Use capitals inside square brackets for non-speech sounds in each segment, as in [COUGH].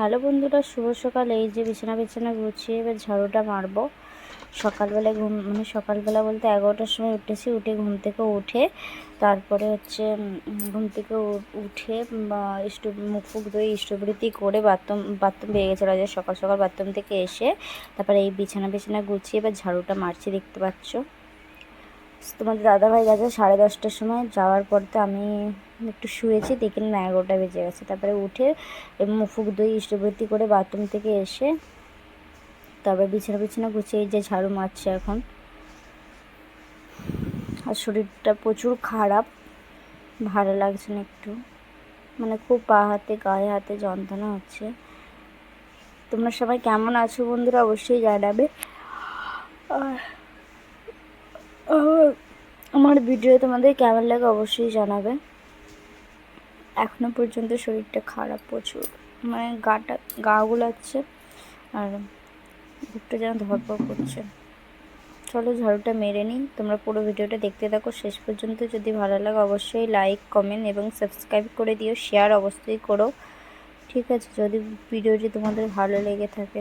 Hello বন্ধুরা, শুভ সকাল। এই যে বিছানা বিছানা গুছিয়ে এবার ঝাড়ুটা মারবো। সকালবেলায় ঘুম মানে সকালবেলা বলতে এগারোটার সময় উঠেছি, উঠে ঘুম থেকে উঠে তারপরে হচ্ছে ঘুম থেকে উঠে স্টো, মুখ ফুক ধুয়ে ইষ্টবৃত্তি করে বাথরুম বাথরুম বেরিয়ে গেছিল আজ সকাল সকাল বাথরুম থেকে এসে, তারপরে এই বিছানা বিছানা গুছিয়ে এবার ঝাড়ুটা মারছি, দেখতে পাচ্ছ। তোমাদের দাদাভাই গেছে সাড়ে দশটার সময়। যাওয়ার পর তো আমি একটু শুয়েছি দেখি না এগারোটা বেজে গেছে। তারপরে উঠে মুখ ফুক ধুয়ে ইষ্টবৃত্তি করে বাথরুম থেকে এসে তারপরে বিছানা বিছানা গুছিয়ে যে ঝাড়ু মারছে এখন। আর শরীরটা প্রচুর খারাপ, ভালো লাগছে না একটু। মানে খুব পা হাতে, গায়ে হাতে যন্ত্রণা হচ্ছে। তোমরা সবাই কেমন আছো বন্ধুরা অবশ্যই জানাবে। আর আমার ভিডিও তোমাদের কেমন লাগে অবশ্যই জানাবে। এখনও পর্যন্ত শরীরটা খারাপ প্রচুর। মানে গাটা, গা গুলাচ্ছে আর বুকটা যেন ধরপড় করছে। চলো ঝাড়ুটা মেরে নিই। তোমরা পুরো ভিডিওটা দেখতে থাকো। শেষ পর্যন্ত যদি ভালো লাগে অবশ্যই লাইক কমেন্ট এবং সাবস্ক্রাইব করে দিও। শেয়ার অবশ্যই করো। ঠিক আছে, যদি ভিডিওটি তোমাদের ভালো লেগে থাকে।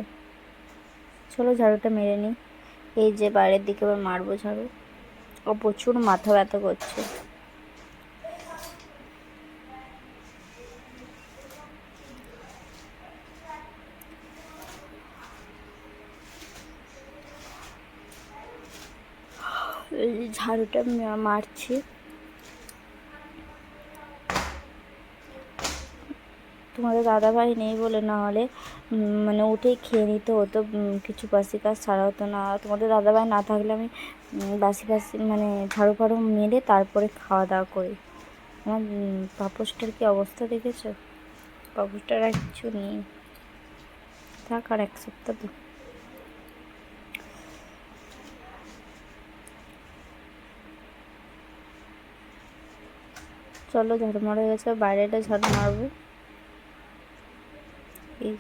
চলো ঝাড়ুটা মেরে নিই। এই যে বাইরের দিকে আবার মারবো ঝাড়ু। ও প্রচুর মাথা ব্যথা করছে। ঝাড়ুটা মারছি। তোমাদের দাদাভাই নেই বলে না হলে মানে উঠেই খেয়ে নিতে হতো কিছু বাসি কাজ ছাড়া হতো না। তোমাদের দাদাভাই না থাকলে আমি বাসি বাসি মানে ঝাড়ু ফাড়ু মেরে তারপরে খাওয়া দাওয়া করি। আমার উম, পাপোশটার কি অবস্থা দেখেছ? পাপোশটার আর কিছু নেই। থাক আর এক সপ্তাহ চলো ঝাড়ু মারা গেছে বাইরেটা ঝাড়ু মারবো। এই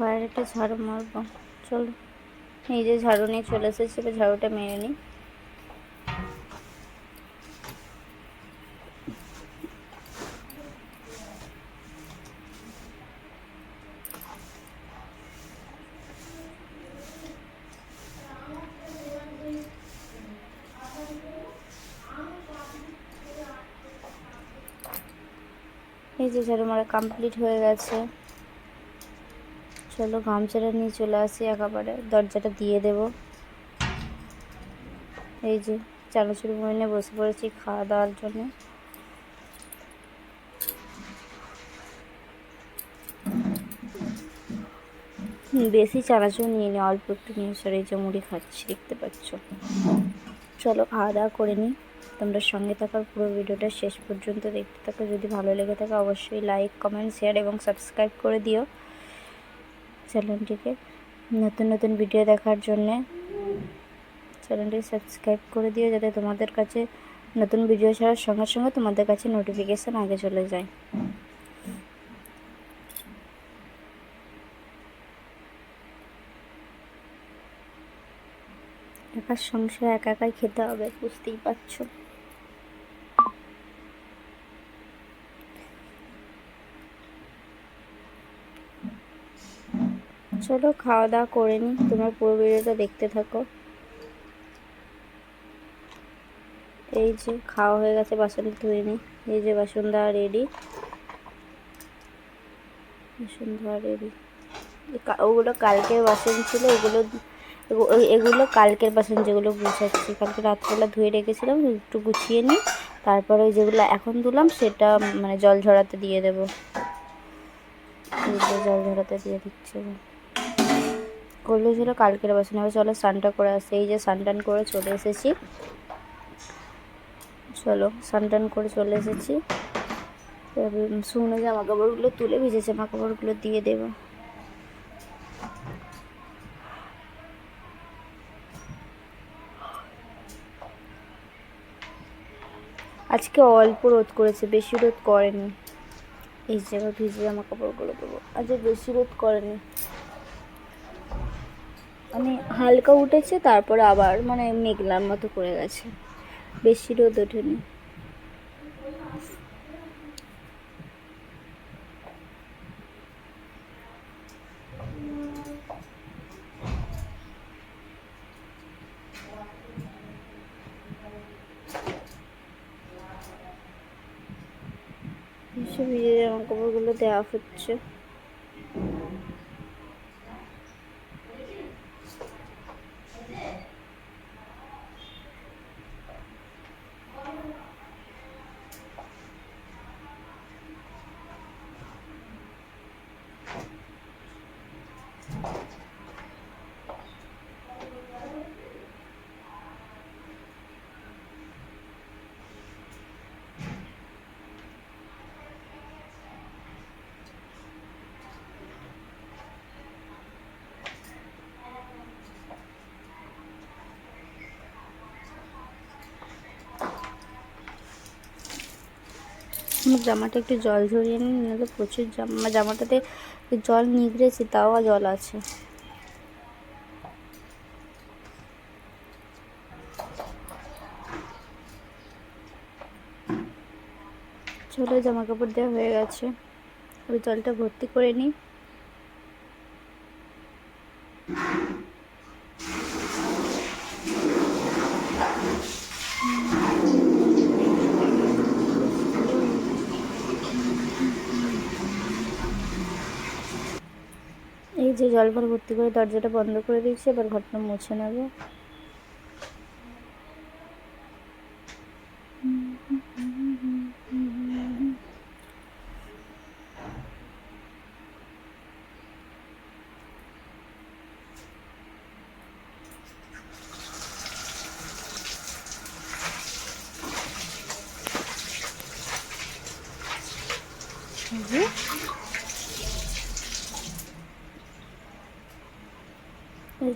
বাইরেটা ঝাড়ু মারবো চলো। এই যে ঝাড়ু নিয়ে চলে এসেছি ঝাড়ুটা মেরে নিই। যে ঝাড়ু মারা কমপ্লিট হয়ে গেছে। চলো গামছাটা নিয়ে চলে আসি একেবারে। দরজাটা দিয়ে দেব। এই যে চানাচুর মনে বসে পড়েছি খাওয়া দাওয়ার জন্য। বেশি চানাচুর নিয়ে নি, অল্প একটু নিয়ে সরে যে মুড়ি খাচ্ছি, দেখতে পাচ্ছ। চলো খাওয়া দাওয়া করে নিই। তোমরা সঙ্গে থাকার পুরো ভিডিওটা শেষ পর্যন্ত দেখতে থাকো। যদি ভালো লেগে থাকে অবশ্যই লাইক কমেন্ট শেয়ার এবং সাবস্ক্রাইব করে দিও। চ্যানেলটিকে নতুন নতুন ভিডিও দেখার জন্যে চ্যানেলটি সাবস্ক্রাইব করে দিও যাতে তোমাদের কাছে নতুন ভিডিও ছাড়ার সঙ্গে সঙ্গে তোমাদের কাছে নোটিফিকেশান আগে চলে যায়। একার সংসার একা একাই খেতে হবে, বুঝতেই পারছ? চলো খাওয়া দাওয়া করে নিই তোমার পুরো ভিডিওটা দেখতে থাকো। এই যে খাওয়া হয়ে গেছে বাসন ধুয়ে নিই এই যে বাসন দেওয়া রেডি বাসন ধোয়া রেডি ওগুলো কালকের বাসন ছিল ওগুলো এগুলো কালকের বাসন যেগুলো গুছাচ্ছি, কালকে রাত্রেবেলা ধুয়ে রেখেছিলাম, একটু গুছিয়ে নিই, তারপরে ওই যেগুলো এখন ধুলাম সেটা মানে জল ঝরাতে দিয়ে দেবো। জল ঝরাতে দিয়ে দিচ্ছে করলে ছিল কালকের বাসন, এবার চলো স্নানটা করে আসছে এই যে স্নান করে চলে এসেছি। চলো স্নান করে চলে এসেছি। শুকনো জামা কাপড়গুলো তুলে, ভিজে জামা কাপড়গুলো দিয়ে দেবো। আজকে অল্প রোদ করেছে, বেশি রোদ করেনি। এই জায়গায় ভিজে জামা কাপড়গুলো দেবো আজকে বেশি রোদ করেনি। মানে হালকা উঠেছে, তারপরে আবার মানে মেঘলার মতো করে গেছে। বেশি রোদ ওঠেনি হচ্ছে ভিজে জামা কাপড়গুলো দেওয়া হচ্ছে। আমার জামাটা একটু জল ঝরিয়ে নিন নাহলে প্রচুর জামা জামাটাতে জল নিগড়েছি তাও জল আছে। চলো জামা কাপড় দেওয়া হয়ে গেছে। ওই জলটা ভর্তি করে নিই এই যে জল ভর ভর্তি করে দরজাটা বন্ধ করে দিয়েছি এবার ঘরটা মুছে নেব।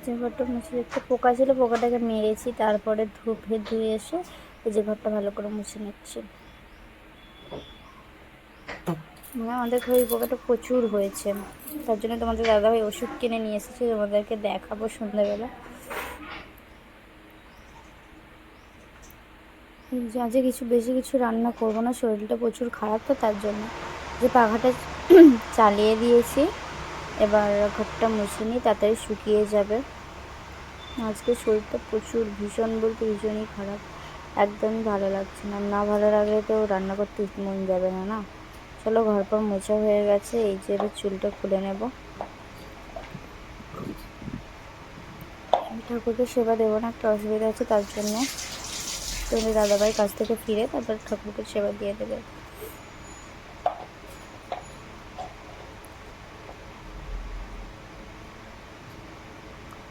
যে ঘরটা মুছে একটা পোকা ছিল, পোকাটাকে মেরেছি, তারপরে ধুপে ধুয়ে এসে এই যে ঘরটা ভালো করে মুছে নিচ্ছি। মানে আমাদের ঘরে এই পোকাটা প্রচুর হয়েছে। তার জন্য তোমাদের দাদাভাই ওষুধ কিনে নিয়ে এসেছে, তোমাদেরকে দেখাবো সন্ধ্যাবেলা। আজকে কিছু, বেশি কিছু রান্না করব না, শরীরটা প্রচুর খারাপ তো, তার জন্য যে পাখাটা [CLEARS THROAT] চালিয়ে দিয়েছি, এবার ঘরটা মুছে নিই, তাড়াতাড়ি শুকিয়ে যাবে। আজকে শরীরটা প্রচুর, ভীষণ বলতে ভীষণই খারাপ। একদমই ভালো লাগছে না। না ভালো লাগলে তো রান্না করতে মন যাবে না না? চলো ঘর পর মোছা হয়ে গেছে, এই যে এবার চুলটা খুলে নেব। ঠাকুরকে সেবা দেবো না, একটা অসুবিধা আছে তার জন্য। তোমাদের দাদাভাই কাছ থেকে ফিরে তারপর ঠাকুরকে সেবা দিয়ে দেবে।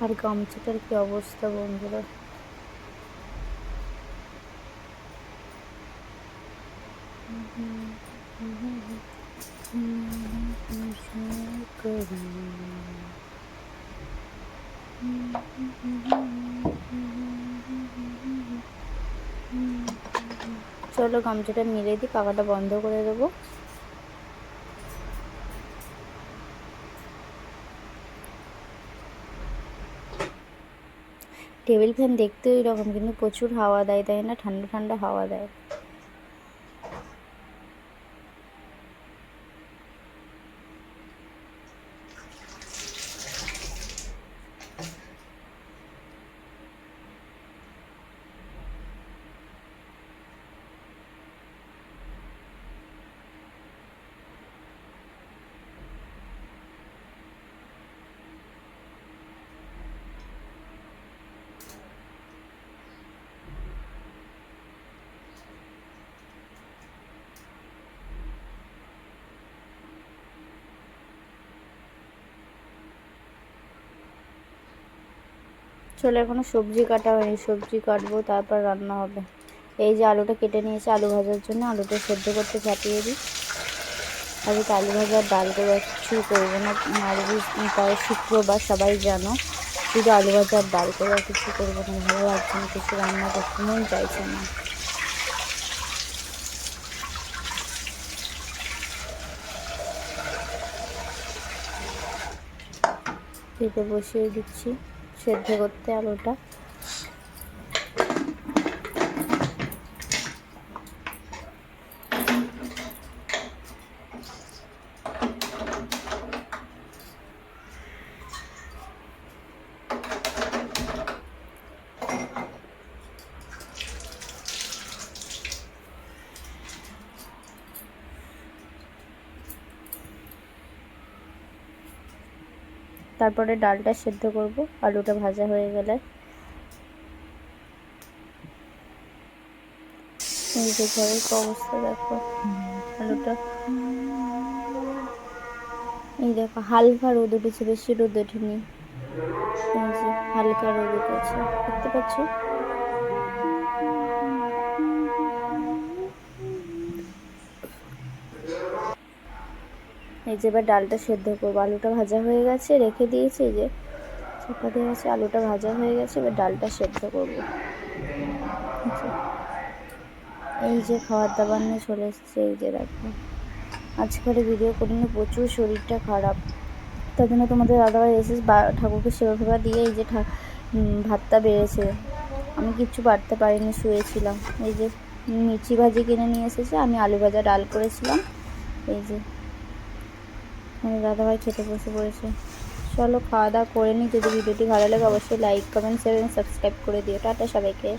আর গামছাটার কি অবস্থা বন্ধুরা? চলো গামছাটা মিলে দিই পাকাটা বন্ধ করে দেবো। টেবিল ফ্যান দেখতে ওই রকম কিন্তু প্রচুর হাওয়া দেয়, তাই না? ঠান্ডা ঠান্ডা হাওয়া দেয়। চলে, এখনও সবজি কাটা হয়নি। সবজি কাটবো, তারপর রান্না হবে। এই যে আলুটা কেটে নিয়েছি, আলু ভাজার জন্য। আলুটা সেদ্ধ করতে চাপিয়ে দিই। আজকে আলু ভাজার ডাল করে কিছু করব না। আজকে তাই শুক্রবার, সবাই জানো। শুধু আলু ভাজার ডাল করে কিছু করব না। ভালো লাগছে না, কিছু রান্না করতে মন চাইছে না। কেটে বসিয়ে দিচ্ছি। সেদ্ধ করতে আলুটা। তারপরে ডালটা সেদ্ধ করব। আলুটা ভাজা হয়ে গেলে। অবস্থা, দেখো। আলুটা। এই দেখো, হালকা উঠেছে, বেশি হালকা রোদ উঠেছে। দেখতে পাচ্ছ? এই যে এবার ডালটা সেদ্ধ করব। আলুটা ভাজা হয়ে গেছে, রেখে দিয়েছি যে চাপা দিয়ে গেছে আলুটা ভাজা হয়ে গেছে, এবার ডালটা সেদ্ধ করব। এই যে- খাবার দাবার নিয়ে চলে এসেছে, এই যে দেখো। আজকাল ভিডিও করিনি, প্রচুর শরীরটা খারাপ। তার জন্য তোমাদের দাদাভাই এসে ঠাকুরকে সেবা ফেবা দিয়ে এই যে ভাতটা বেড়েছে। আমি কিচ্ছু বাড়তে পারিনি, শুয়েছিলাম। এই যে মির্চি ভাজি কিনে নিয়ে এসেছে, আমি আলু ভাজা ডাল করেছিলাম। এই যে আমার দাদাভাই খেতে বসে পড়েছে। চলো খাওয়া দাওয়া করে নিই, যদি ভিডিওটি ভালো লাগে অবশ্যই লাইক কমেন্ট শেয়ার এবং সাবস্ক্রাইব করে দিও। টাটা সবাইকে।